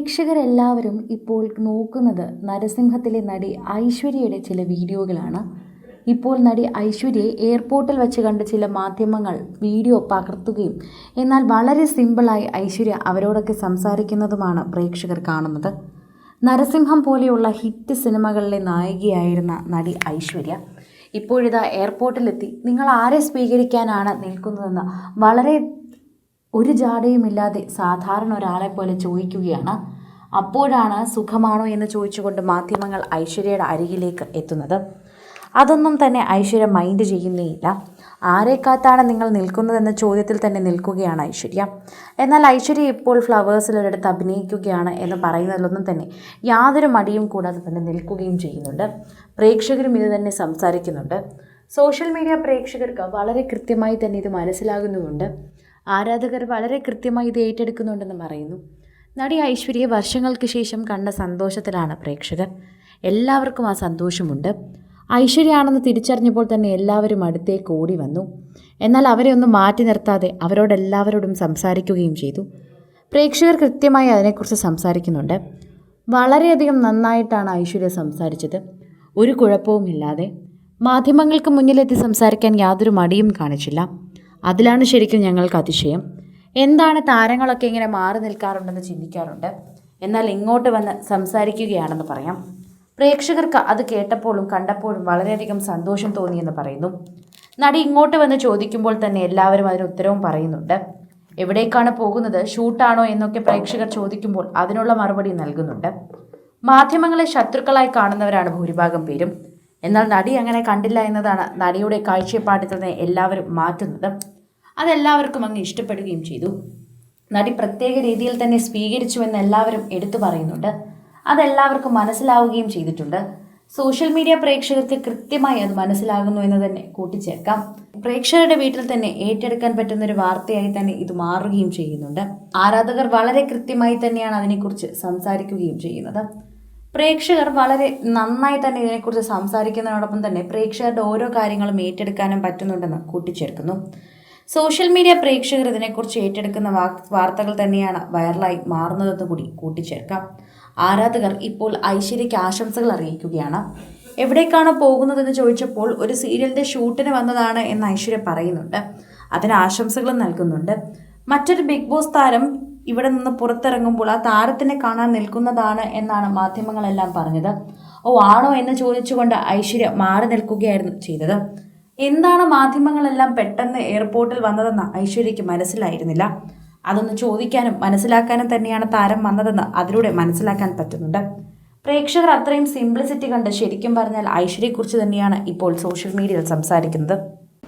പ്രേക്ഷകരെല്ലാവരും ഇപ്പോൾ നോക്കുന്നത് നരസിംഹത്തിലെ നടി ഐശ്വര്യയുടെ ചില വീഡിയോകളാണ്. ഇപ്പോൾ നടി ഐശ്വര്യയെ എയർപോർട്ടിൽ വെച്ച് കണ്ട ചില മാധ്യമങ്ങൾ വീഡിയോ പകർത്തുകയും എന്നാൽ വളരെ സിമ്പിളായി ഐശ്വര്യ അവരോടൊക്കെ സംസാരിക്കുന്നതുമാണ് പ്രേക്ഷകർ കാണുന്നത്. നരസിംഹം പോലെയുള്ള ഹിറ്റ് സിനിമകളിലെ നായികയായിരുന്ന നടി ഐശ്വര്യ. ഇപ്പോഴിതാ എയർപോർട്ടിലെത്തി. നിങ്ങൾ ആരെ സ്വീകരിക്കാനാണ് നിൽക്കുന്നതെന്ന് വളരെ ഒരു ജാടയുമില്ലാതെ സാധാരണ ഒരാളെ പോലെ ചോദിക്കുകയാണ്. അപ്പോഴാണ് സുഖമാണോ എന്ന് ചോദിച്ചുകൊണ്ട് മാധ്യമങ്ങൾ ഐശ്വര്യയുടെ അരികിലേക്ക് എത്തുന്നത്. അതൊന്നും തന്നെ ഐശ്വര്യ മൈൻഡ് ചെയ്യുന്നേയില്ല ആരെ കാത്താണ് നിങ്ങൾ നിൽക്കുന്നതെന്ന ചോദ്യത്തിൽ തന്നെ നിൽക്കുകയാണ് ഐശ്വര്യ. എന്നാൽ ഐശ്വര്യ ഇപ്പോൾ ഫ്ലവേഴ്സിൽ ഒരിടത്ത് അഭിനയിക്കുകയാണ് എന്ന് പറയുന്നതിലൊന്നും തന്നെ യാതൊരു മടിയും കൂടാതെ തന്നെ നിൽക്കുകയും ചെയ്യുന്നുണ്ട്. പ്രേക്ഷകരും ഇത് തന്നെ സംസാരിക്കുന്നുണ്ട്. സോഷ്യൽ മീഡിയ പ്രേക്ഷകർക്ക് വളരെ കൃത്യമായി തന്നെ ഇത് മനസ്സിലാകുന്നുമുണ്ട്. ആരാധകർ വളരെ കൃത്യമായി ഇത് ഏറ്റെടുക്കുന്നുണ്ടെന്ന് പറയുന്നു. നടി ഐശ്വര്യയെ വർഷങ്ങൾക്ക് ശേഷം കണ്ട സന്തോഷത്തിലാണ് പ്രേക്ഷകർ. എല്ലാവർക്കും ആ സന്തോഷമുണ്ട്. ഐശ്വര്യയാണെന്ന് തിരിച്ചറിഞ്ഞപ്പോൾ തന്നെ എല്ലാവരും അടുത്തേക്ക് ഓടി വന്നു. എന്നാൽ അവരെ ഒന്നും മാറ്റി നിർത്താതെ അവരോടെല്ലാവരോടും സംസാരിക്കുകയും ചെയ്തു. പ്രേക്ഷകർ കൃത്യമായി അതിനെക്കുറിച്ച് സംസാരിക്കുന്നുണ്ട്. വളരെയധികം നന്നായിട്ടാണ് ഐശ്വര്യ സംസാരിച്ചത്. ഒരു കുഴപ്പവുമില്ലാതെ. മാധ്യമങ്ങൾക്ക് മുന്നിലെത്തി സംസാരിക്കാൻ യാതൊരു മടിയും കാണിച്ചില്ല. അതിലാണ് ശരിക്കും ഞങ്ങൾക്ക് അതിശയം. എന്താണ് താരങ്ങളൊക്കെ ഇങ്ങനെ മാറി നിൽക്കാറുണ്ടെന്ന് ചിന്തിക്കാറുണ്ട്? എന്നാൽ ഇങ്ങോട്ട് വന്ന് സംസാരിക്കുകയാണെന്ന് പറയാം. പ്രേക്ഷകർക്ക് അത് കേട്ടപ്പോഴും കണ്ടപ്പോഴും വളരെയധികം സന്തോഷം തോന്നിയെന്ന് പറയുന്നു. നടി ഇങ്ങോട്ട് വന്ന് ചോദിക്കുമ്പോൾ തന്നെ എല്ലാവരും അതിന് ഉത്തരവും പറയുന്നുണ്ട്. എവിടേക്കാണ് പോകുന്നത്? ഷൂട്ടാണോ എന്നൊക്കെ പ്രേക്ഷകർ ചോദിക്കുമ്പോൾ അതിനുള്ള മറുപടി നൽകുന്നുണ്ട്. മാധ്യമങ്ങളെ ശത്രുക്കളായി കാണുന്നവരാണ് ഭൂരിഭാഗം പേരും. എന്നാൽ നടി അങ്ങനെ കണ്ടില്ല എന്നതാണ് നടിയുടെ കാഴ്ചപ്പാടിൽ നിന്ന് എല്ലാവരും മാറ്റുന്നത്. അതെല്ലാവർക്കും അങ്ങ് ഇഷ്ടപ്പെടുകയും ചെയ്തു. നടി പ്രത്യേക രീതിയിൽ തന്നെ സ്വീകരിച്ചു എന്ന് എല്ലാവരും എടുത്തു പറയുന്നുണ്ട്. അതെല്ലാവർക്കും മനസ്സിലാവുകയും ചെയ്തിട്ടുണ്ട്. സോഷ്യൽ മീഡിയ പ്രേക്ഷകർക്ക് കൃത്യമായി അത് മനസ്സിലാകുന്നു എന്ന് തന്നെ കൂട്ടിച്ചേർക്കാം. പ്രേക്ഷകരുടെ വീട്ടിൽ തന്നെ ഏറ്റെടുക്കാൻ പറ്റുന്ന ഒരു വാർത്തയായി തന്നെ ഇത് മാറുകയും ചെയ്യുന്നുണ്ട്. ആരാധകർ വളരെ കൃത്യമായി തന്നെയാണ് അതിനെക്കുറിച്ച് സംസാരിക്കുകയും ചെയ്യുന്നത്. പ്രേക്ഷകർ വളരെ നന്നായി തന്നെ ഇതിനെക്കുറിച്ച് സംസാരിക്കുന്നതിനോടൊപ്പം തന്നെ പ്രേക്ഷകരുടെ ഓരോ കാര്യങ്ങളും ഏറ്റെടുക്കാനും പറ്റുന്നുണ്ടെന്ന് കൂട്ടിച്ചേർക്കുന്നു. സോഷ്യൽ മീഡിയ പ്രേക്ഷകർ ഇതിനെക്കുറിച്ച് ഏറ്റെടുക്കുന്ന വാർത്തകൾ തന്നെയാണ് വൈറലായി മാറുന്നതെന്ന് കൂടി കൂട്ടിച്ചേർക്കാം. ആരാധകർ ഇപ്പോൾ ഐശ്വര്യയ്ക്ക് ആശംസകൾ അറിയിക്കുകയാണ്. എവിടേക്കാണ് പോകുന്നതെന്ന് ചോദിച്ചപ്പോൾ ഒരു സീരിയലിന്റെ ഷൂട്ടിന് വന്നതാണ് എന്ന് ഐശ്വര്യ പറയുന്നുണ്ട്. അതിന് ആശംസകളും നൽകുന്നുണ്ട്. മറ്റൊരു ബിഗ് ബോസ് താരം ഇവിടെ നിന്ന് പുറത്തിറങ്ങുമ്പോൾ ആ താരത്തിനെ കാണാൻ നിൽക്കുന്നതാണ് എന്നാണ് മാധ്യമങ്ങളെല്ലാം പറഞ്ഞത്. ഓ ആണോ എന്ന് ചോദിച്ചുകൊണ്ട് ഐശ്വര്യ മാറി നിൽക്കുകയായിരുന്നു ചെയ്തത്. എന്താണ് മാധ്യമങ്ങളെല്ലാം പെട്ടെന്ന് എയർപോർട്ടിൽ വന്നതെന്ന് ഐശ്വര്യയ്ക്ക് മനസ്സിലായിരുന്നില്ല. അതൊന്ന് ചോദിക്കാനും മനസ്സിലാക്കാനും തന്നെയാണ് താരം വന്നതെന്ന് അതിലൂടെ മനസ്സിലാക്കാൻ പറ്റുന്നുണ്ട്. പ്രേക്ഷകർ അത്രയും സിംപ്ലിസിറ്റി കണ്ട് ശരിക്കും പറഞ്ഞാൽ ഐശ്വര്യയെക്കുറിച്ച് തന്നെയാണ് ഇപ്പോൾ സോഷ്യൽ മീഡിയയിൽ സംസാരിക്കുന്നത്.